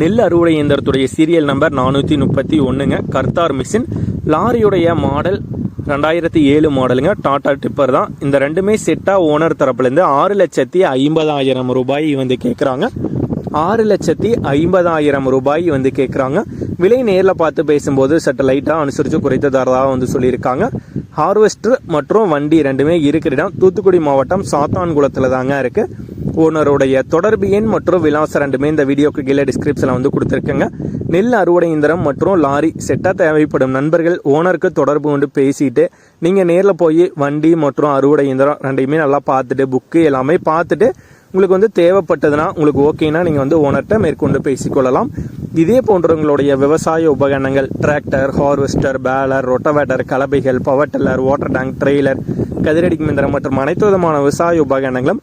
நெல் அறுவடை இயந்திரத்துடைய serial number நானூற்றி முப்பத்தி ஒன்றுங்க கர்த்தார் மிஷின். லாரியுடைய மாடல் ரெண்டாயிரத்தி ஏழு மாடலுங்க டாடா டிப்பர் தான். இந்த ரெண்டுமே செட்டாக ஓனர் தரப்புலேருந்து ஆறு லட்சத்தி ஐம்பதாயிரம் ரூபாய் வந்து கேட்குறாங்க ஆறு லட்சத்தி ஐம்பதாயிரம் ரூபாய் வந்து கேட்குறாங்க விலை நேரில் பார்த்து பேசும்போது சற்று லைட்டாக அனுசரித்து குறைத்து தரதாக வந்து சொல்லியிருக்காங்க. ஹார்வெஸ்டர் மற்றும் வண்டி ரெண்டுமே இருக்கிற இடம். தூத்துக்குடி மாவட்டம் சாத்தான்குளத்தில் தாங்க இருக்குது ஓனருடைய தொடர்பு எண் மற்றும் விலாசம் ரெண்டுமே இந்த வீடியோக்கு கீழே டிஸ்கிரிப்ஷனில் வந்து கொடுத்துருக்கேங்க. நெல் அறுவடை இயந்திரம் மற்றும் லாரி செட்டாக தேவைப்படும் நண்பர்கள் ஓனருக்கு தொடர்பு கொண்டு பேசிட்டு நீங்கள் நேரில் போய் வண்டி மற்றும் அறுவடை இயந்திரம் ரெண்டையுமே நல்லா பார்த்துட்டு புக்கு எல்லாமே பார்த்துட்டு உங்களுக்கு வந்து தேவைப்பட்டதுன்னா உங்களுக்கு ஓகேனா நீங்கள் வந்து ஓனர்கிட்ட மேற்கொண்டு பேசிக்கொள்ளலாம். இதே போன்றவங்களுடைய விவசாய உபகரணங்கள் tractor harvester baler rotavator கலபைகள் power tiller water tank trailer கதிரடி இயந்திரம் மற்றும் அனைத்து விதமான விவசாய உபகரணங்களும்